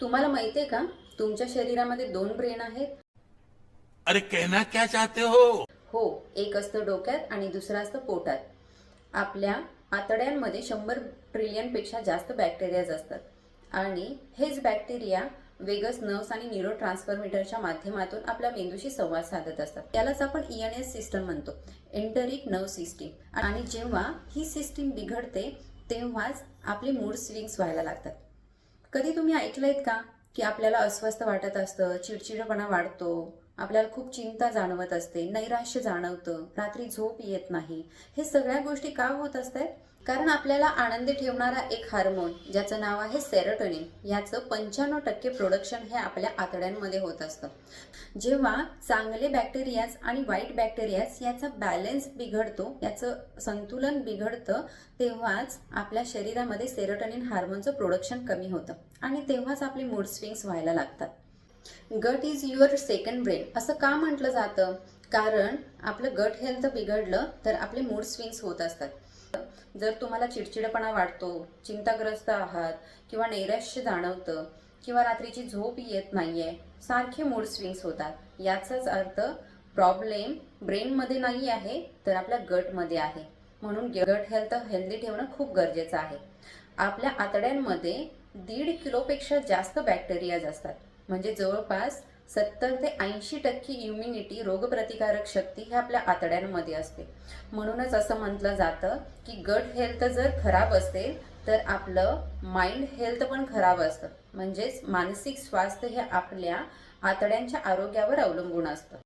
तुम्हाला माहितीये का? तुमच्या शरीरामध्ये दोन ब्रेन आहेत. अरे कहना क्या चाहते हो? हो एक असतं डोक्यात आणि दुसरं असतं पोटात. आपल्या आतड्यांमध्ये शंभर ट्रिलियनपेक्षा जास्त बॅक्टेरियाज असतात. आणि हेच बॅक्टेरिया वेगस नर्व्स आणि न्यूरो ट्रान्सफॉर्मेटरच्या माध्यमातून आपल्या मेंदूशी संवाद साधत असतात. त्यालाच आपण E ईएनएस सिस्टम म्हणतो. एंटरिक नर्व सिस्टीम आणि जेव्हा ही सिस्टीम बिघडते तेव्हाच आपले मूड स्विंग्स व्हायला लागतात. कधी तुम्ही ऐकलंयत का की आपल्याला अस्वस्थ वाटत असतं चिडचिडपणा वाढतो? आपल्याला खूप चिंता जाणवत असते नैराश्य जाणवतं रात्री झोप येत नाही. हे सगळ्या गोष्टी का होत असतात? कारण आपल्याला आनंदी ठेवणारा एक हार्मोन ज्याचं नाव आहे सेरोटोनिन. याचं पंच्याण्णव टक्के प्रोडक्शन हे आपल्या आतड्यांमध्ये होत असतं. जेव्हा चांगले बॅक्टेरियाज आणि वाईट बॅक्टेरियाज याचा बॅलेन्स बिघडतो याचं संतुलन बिघडतं तेव्हाच आपल्या शरीरामध्ये सेरोटोनिन हार्मोनचं प्रोडक्शन कमी होतं. आणि तेव्हाच आपले मूड स्विंग्स व्हायला लागतात. गट इज युअर सेकंड ब्रेन असं का म्हटलं जातं? कारण आपलं गट हेल्थ बिघडलं तर आपले मूड स्विंग्स होत असतात. जर तुम्हाला चिडचिडपणा वाटतो चिंताग्रस्त आहात किंवा नैराश्य जाणवतं किंवा रात्रीची झोप येत नाहीये सारखे मूड स्विंग्स होतात. याचाच अर्थ प्रॉब्लेम ब्रेनमध्ये नाही आहे तर आपल्या गटमध्ये आहे. म्हणून गट हेल्थ हेल्दी ठेवणं खूप गरजेचं आहे. आपल्या आतड्यांमध्ये दीड किलोपेक्षा जास्त बॅक्टेरियाज असतात. म्हणजे जवळपास सत्तर ते ऐंशी टक्के इम्युनिटी रोगप्रतिकारक शक्ती ही आपल्या आतड्यांमध्ये असते. म्हणूनच असं म्हटलं जातं की गट हेल्थ जर खराब असेल तर आपलं माइंड हेल्थ पण खराब असतं. म्हणजेच मानसिक स्वास्थ्य हे आपल्या आतड्यांच्या आरोग्यावर अवलंबून असतं.